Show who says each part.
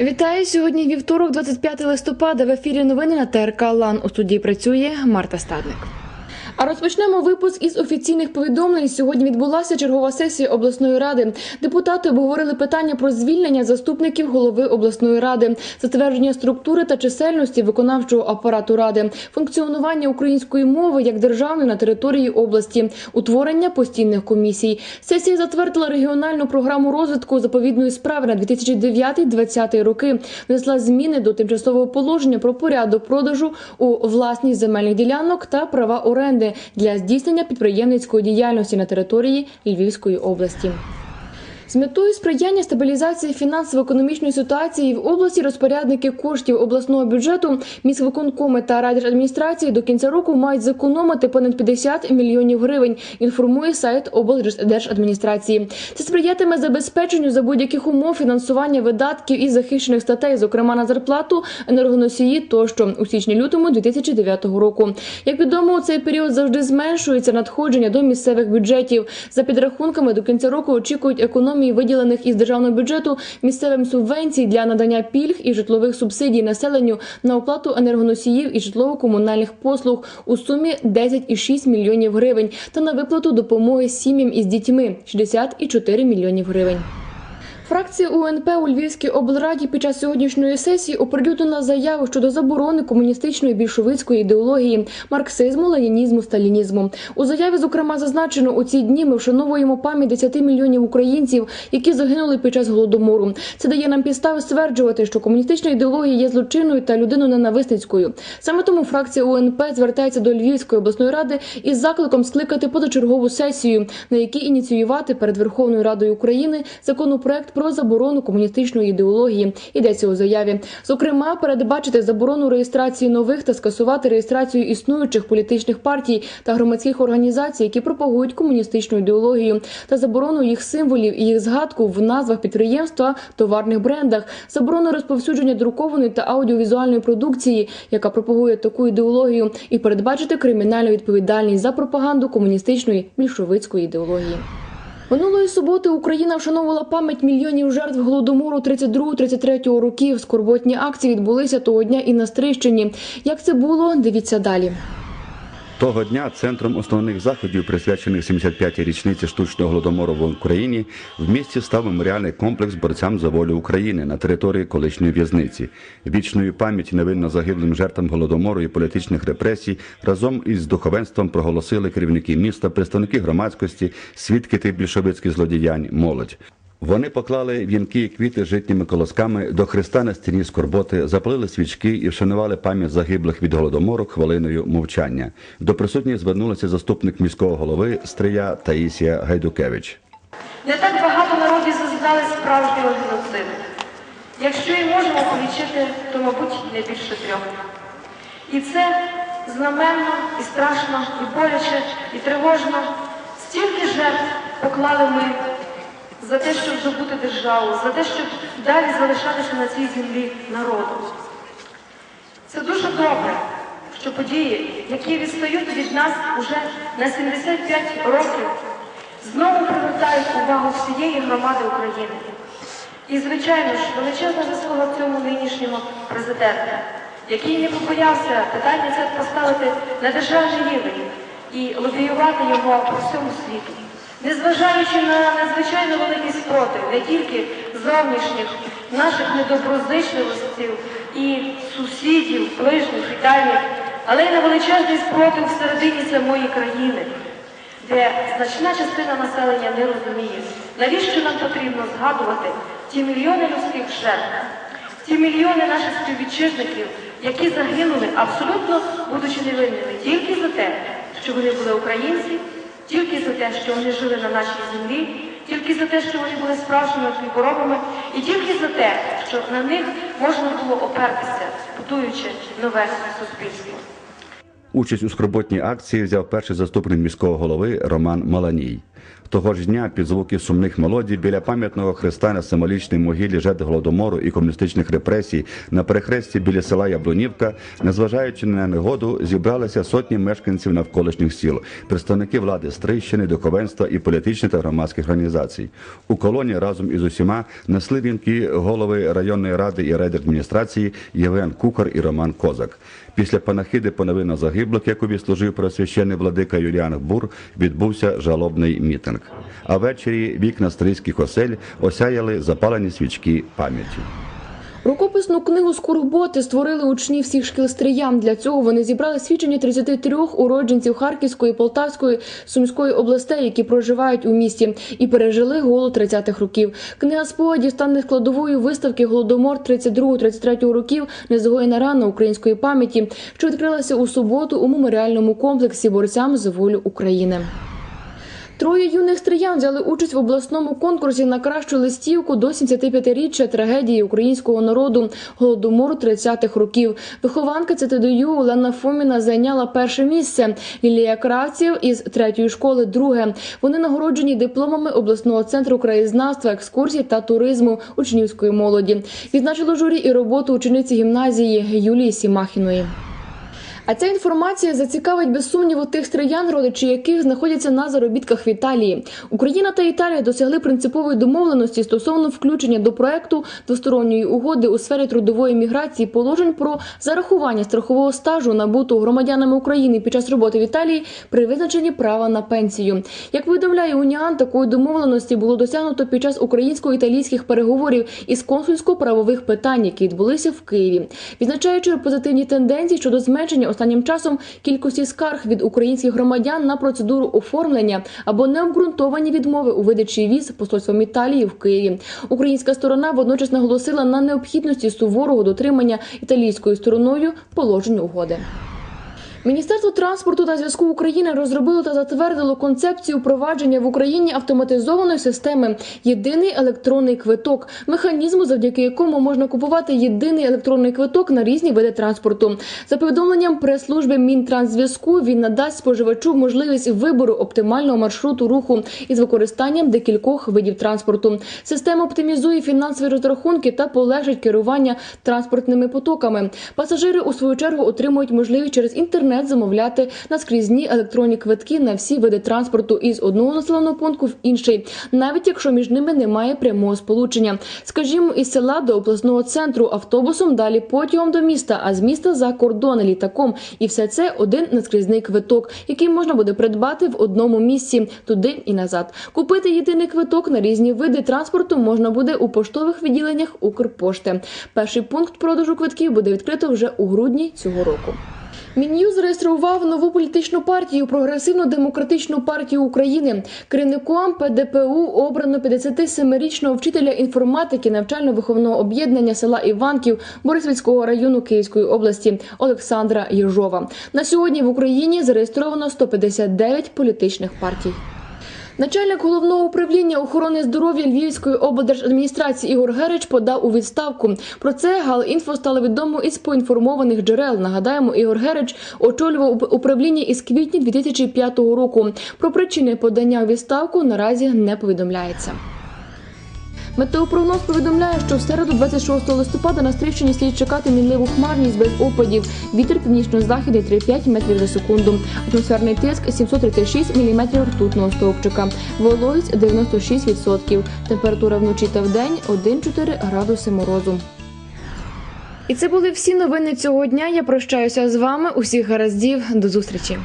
Speaker 1: Вітаю сьогодні. Вівторок, 25 листопада. В ефірі новини на ТРК Лан. У студії працює Марта Стадник. А розпочнемо випуск із офіційних повідомлень. Сьогодні відбулася чергова сесія обласної ради. Депутати обговорили питання про звільнення заступників голови обласної ради, затвердження структури та чисельності виконавчого апарату ради, функціонування української мови як державної на території області, утворення постійних комісій. Сесія затвердила регіональну програму розвитку заповідної справи на 2009-2020 роки. Внесла зміни до тимчасового положення про порядок продажу у власність земельних ділянок та права оренди для здійснення підприємницької діяльності на території Львівської області. З метою сприяння стабілізації фінансово-економічної ситуації в області розпорядники коштів обласного бюджету, міськвиконкоми та райдержадміністрації до кінця року мають зекономити понад 50 мільйонів гривень. Інформує сайт облдержадміністрації. Це сприятиме забезпеченню за будь-яких умов фінансування видатків із захищених статей, зокрема на зарплату, енергоносії тощо у січні-лютому 2009 року. Як відомо, у цей період завжди зменшується надходження до місцевих бюджетів. За підрахунками до кінця року очікують економії виділених із державного бюджету місцевим субвенцій для надання пільг і житлових субсидій населенню на оплату енергоносіїв і житлово-комунальних послуг у сумі 10,6 мільйонів гривень та на виплату допомоги сім'ям із дітьми 64 мільйонів гривень. Фракція УНП у Львівській облраді під час сьогоднішньої сесії оприлюднила заяву щодо заборони комуністичної більшовицької ідеології, марксизму, ленінізму, сталінізму. У заяві, зокрема, зазначено у ці дні ми вшановуємо пам'ять 10 мільйонів українців, які загинули під час голодомору. Це дає нам підстави стверджувати, що комуністична ідеологія є злочинною та людиноненависницькою. Саме тому фракція УНП звертається до Львівської обласної ради із закликом скликати позачергову сесію, на якій ініціювати перед Верховною Радою України законопроект про заборону комуністичної ідеології. Йдеться у заяві. Зокрема, передбачити заборону реєстрації нових та скасувати реєстрацію існуючих політичних партій та громадських організацій, які пропагують комуністичну ідеологію, та заборону їх символів і їх згадку в назвах підприємства, товарних брендах, заборону розповсюдження друкованої та аудіовізуальної продукції, яка пропагує таку ідеологію, і передбачити кримінальну відповідальність за пропаганду комуністичної більшовицької ідеології. Минулої суботи Україна вшановувала пам'ять мільйонів жертв голодомору 32-33 років. Скорботні акції відбулися того дня і на Стрищині. Як це було, дивіться далі.
Speaker 2: Того дня центром основних заходів, присвячених 75-й річниці штучного голодомору в Україні, в місті став меморіальний комплекс борцям за волю України на території колишньої в'язниці. Вічної пам'яті невинно загиблим жертвам голодомору і політичних репресій разом із духовенством проголосили керівники міста, представники громадськості, свідки тих більшовицьких злодіянь, молодь. Вони поклали вінки і квіти житніми колосками до хреста на стіні скорботи, запалили свічки і вшанували пам'ять загиблих від голодомору хвилиною мовчання. До присутніх звернулася заступник міського голови Стрия Таїсія Гайдукевич.
Speaker 3: Не так багато народів зазнали справжнього геноциду. Якщо і можемо полічити, то, мабуть, не більше трьох. І це знаменно, і страшно, і боляче, і тривожно. Стільки жертв поклали ми за те, щоб здобути державу, за те, щоб далі залишатися на цій землі народом. Це дуже добре, що події, які відстають від нас уже на 75 років, знову привертають увагу всієї громади України. І, звичайно ж, величезна заслуга в цьому нинішнього президента, який не побоявся питання це поставити на державний рівень і лобіювати його по всьому світу. Незважаючи на надзвичайно великий спротив не тільки зовнішніх наших недоброзичливостей і сусідів, ближніх і дальніх, але й на величезний спротив всередині самої країни, де значна частина населення не розуміє, навіщо нам потрібно згадувати ті мільйони людських жертв, ті мільйони наших співвітчизників, які загинули абсолютно будучи невинними тільки за те, що вони були українці, тільки за те, що вони жили на нашій землі, тільки за те, що вони були справжніми хліборобами, і тільки за те, що на них можна було опертися, будуючи нове суспільство.
Speaker 2: Участь у скорботній акції взяв перший заступник міського голови Роман Маланій. Того ж дня під звуки сумних мелодій біля пам'ятного хреста на символічній могилі жертв голодомору і комуністичних репресій на перехресті біля села Яблунівка, незважаючи на негоду, зібралися сотні мешканців навколишніх сіл, представники влади Стрийщини, духовенства і політичних та громадських організацій. У колоні разом із усіма несли вінки голови районної ради і райдержадміністрації Євген Кукар і Роман Козак. Після панахиди поновина загиблих, яку відслужив просвящений владика Юліан Бур, відбувся жалобний мітинг. А ввечері вікна стрийських осель осяяли запалені свічки пам'яті.
Speaker 1: Рукописну книгу Скорботи створили учні всіх шкіл стріям. Для цього вони зібрали свідчення 33 уродженців Харківської, Полтавської, Сумської областей, які проживають у місті і пережили голод 30-х років. Книга спогадів стане складовою виставки Голодомор 32-33 років незагоєна рана української пам'яті, що відкрилася у суботу у меморіальному комплексі борцям за волю України. Троє юних стріян взяли участь в обласному конкурсі на кращу листівку до 75-річчя трагедії українського народу голодомору 30-х років. Вихованка ЦТДЮ Олена Фоміна зайняла перше місце. Лілія Кравців із третьої школи друге. Вони нагороджені дипломами обласного центру краєзнавства, екскурсій та туризму учнівської молоді. Відзначило журі і роботу учениці гімназії Юлії Сімахіної. А ця інформація зацікавить без сумніву тих стриян, родичі яких знаходяться на заробітках в Італії. Україна та Італія досягли принципової домовленості стосовно включення до проекту двосторонньої угоди у сфері трудової міграції положень про зарахування страхового стажу набутого громадянами України під час роботи в Італії при визначенні права на пенсію. Як повідомляє Уніан, такої домовленості було досягнуто під час українсько-італійських переговорів із консульсько-правових питань, які відбулися в Києві, відзначаючи позитивні тенденції щодо зменшення останнім часом кількості скарг від українських громадян на процедуру оформлення або необґрунтовані відмови у видачі віз посольством Італії в Києві. Українська сторона водночас наголосила на необхідності суворого дотримання італійською стороною положень угоди. Міністерство транспорту та зв'язку України розробило та затвердило концепцію впровадження в Україні автоматизованої системи єдиний електронний квиток, механізму, завдяки якому можна купувати єдиний електронний квиток на різні види транспорту. За повідомленням прес-служби Мінтрансзв'язку він надасть споживачу можливість вибору оптимального маршруту руху із використанням декількох видів транспорту. Система оптимізує фінансові розрахунки та полегшить керування транспортними потоками. Пасажири у свою чергу отримують можливість через інтернет замовляти наскрізні електронні квитки на всі види транспорту із одного населеного пункту в інший, навіть якщо між ними немає прямого сполучення. Скажімо, із села до обласного центру автобусом, далі потягом до міста, а з міста за кордон літаком. І все це один наскрізний квиток, який можна буде придбати в одному місці туди і назад. Купити єдиний квиток на різні види транспорту можна буде у поштових відділеннях Укрпошти. Перший пункт продажу квитків буде відкрито вже у грудні цього року. Мін'юз зареєстрував нову політичну партію прогресивну демократичну партію України. Керівником ПДПУ обрано 57-річного вчителя інформатики навчально-виховного об'єднання села Іванків Борисвицького району Київської області Олександра Єжова. На сьогодні в Україні зареєстровано 159 політичних партій. Начальник головного управління охорони здоров'я Львівської облдержадміністрації Ігор Герич подав у відставку. Про це Галінфо стало відомо із поінформованих джерел. Нагадаємо, Ігор Герич очолював управління із квітня 2005 року. Про причини подання у відставку наразі не повідомляється. Метеопрогноз повідомляє, що в середу, 26 листопада, на Стрийщині слід чекати мінливу хмарність без опадів. Вітер північно-західний 3,5 метрів за секунду. Атмосферний тиск 736 мм ртутного стовпчика. Вологість 96%. Температура вночі та вдень 1,4 градуси морозу. І це були всі новини цього дня. Я прощаюся з вами. Усіх гараздів. До зустрічі.